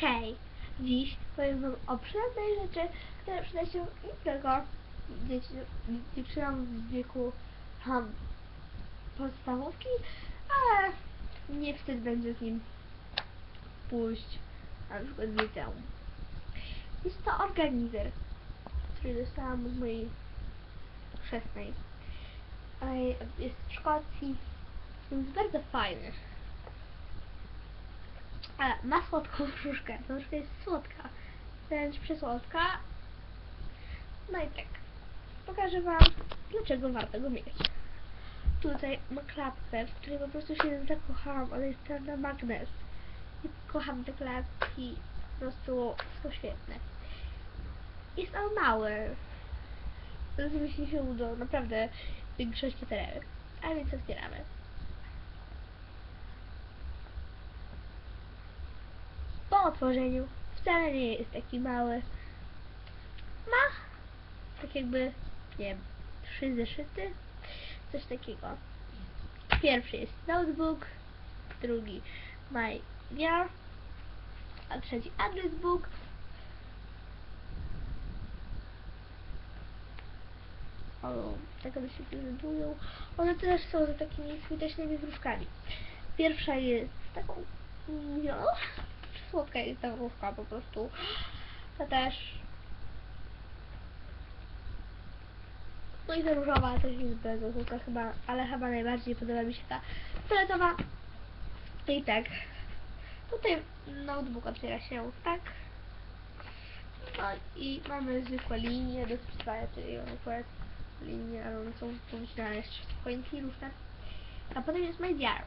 Hej, dziś powiem wam o przydatnej rzeczy, które przyda się nie tylko dziewczynom w wieku um, podstawówki, ale nie wstyd będzie z nim pójść na przykład liceum. Jest to organizer, który dostałam od mojej chrzestnej. Jest w Szkocji, jest bardzo fajny. A, ma słodką wróżkę. Ta wróżka jest słodka. Wręcz przysłodka. No i tak. Pokażę Wam, dlaczego warto go mieć. Tutaj ma klapkę, w której po prostu się zakochałam. Ona jest na magnes. I kocham te klapki. Po prostu są świetne. Jest on mały. Zmieści się do naprawdę większości terenu. A więc otwieramy. Po otworzeniu wcale nie jest taki mały. Ma tak jakby, nie wiem, trzy zeszyty, coś takiego. Pierwszy jest notebook, drugi my gear, a trzeci address book. O, tak one się prezentują. One też są za takimi świątecznymi wróżkami. Pierwsza jest taką, no, słodka jest ta wróżka po prostu. Ta też. No i ta różowa też jest bez ozuka chyba, ale chyba najbardziej podoba mi się ta fioletowa. I tak. Tutaj notebook otwiera się tak. No i mamy zwykłe linie do spisania, czyli zwykłe linie, ale one są pomyślane jeszcze w różne. A potem jest My Diary,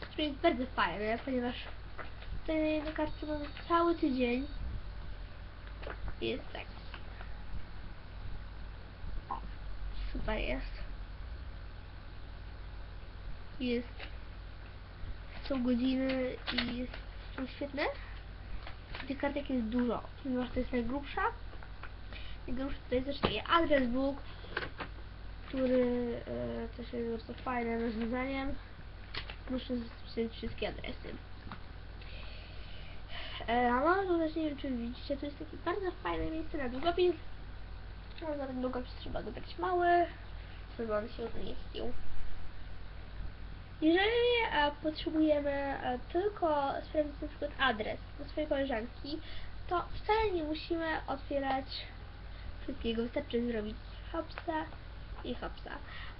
który jest bardzo fajny, ponieważ tutaj na kartce mamy cały tydzień. Jest tak. Super jest. Jest. Są godziny i jest, są świetne. Tych kartek jest dużo, ponieważ to jest najgrubsza. Najgrubsza tutaj też taki adres book, który e, też jest bardzo fajnym rozwiązaniem. Muszę zapisać wszystkie adresy. E, a mam tu też, nie wiem czy widzicie, to jest takie bardzo fajne miejsce na długopis. No, na ten długopis trzeba dobrać mały, żeby on się zmieścił. Jeżeli e, potrzebujemy e, tylko sprawdzić na przykład adres do swojej koleżanki, to wcale nie musimy otwierać wszystkiego. Wystarczy zrobić hopsa i hopsa.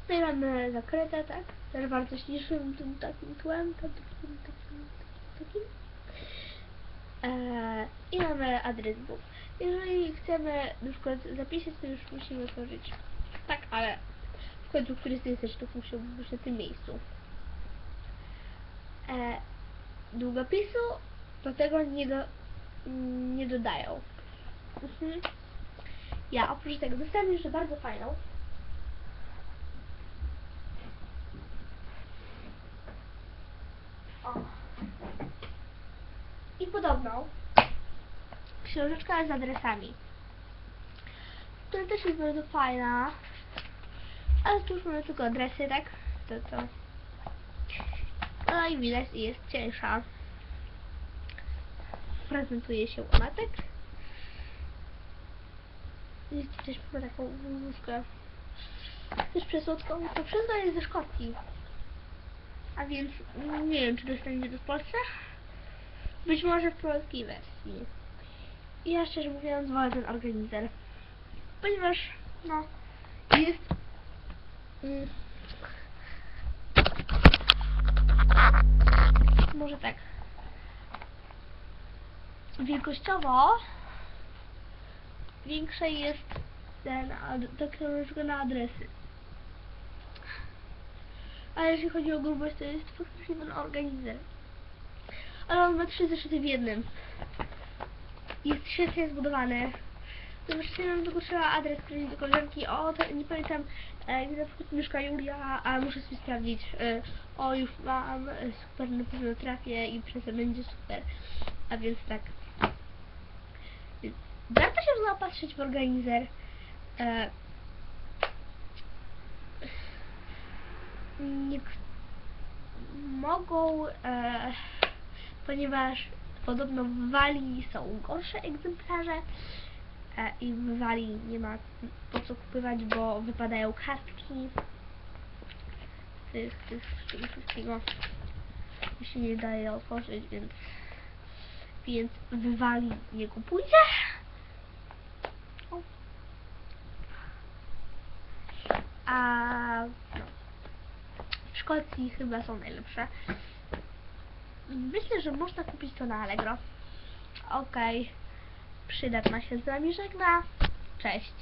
Tutaj mamy zakryte, tak? Też bardzo ślicznym tym takim tłem, takim, takim, takim, takim. I mamy adres book. Jeżeli chcemy na przykład zapisać, to już musimy otworzyć tak, ale w końcu któryś z tych zeszytów musi być na tym miejscu. E, długopisu do tego nie, do, nie dodają. Mhm. Ja oprócz tego dostałam jeszcze bardzo fajną i podobną książeczkę z adresami która też jest bardzo fajna ale tu już mamy tylko adresy, tak? To to no i widać jest cięższa. Prezentuje się ona tak. Jest też ma taką wózkę. Też przesłodką. To wszystko jest ze Szkocji. A więc nie wiem, czy dostaniecie to w Polsce. Być może w polskiej wersji. Ja szczerze mówiąc wolę ten organizer. Ponieważ, no, jest... Mm, może tak. Wielkościowo większe jest ten, ta książeczka na adresy. Ale jeśli chodzi o grubość, to jest faktycznie ten organizer. Ale on ma trzy zeszyty w jednym. Jest świetnie zbudowany. Zobaczcie, nam trzeba adres którejś do koleżanki. O, to, nie pamiętam, e, gdzie na przykład mieszka Julia, a muszę sobie sprawdzić. E, o, już mam, e, super, na pewno trafię i przez to będzie super. A więc tak. Warto się zaopatrzyć w organizer. E, nie mogą, e, ponieważ podobno w Walii są gorsze egzemplarze e, i w Walii nie ma po co kupywać, bo wypadają kartki tych, tych, tego wszystkiego i się nie daje otworzyć, więc więc w Walii nie kupujcie. A no. w Szkocji chyba są najlepsze. Myślę, że można kupić to na Allegro. Okej. Przydatna się z nami żegna. Cześć.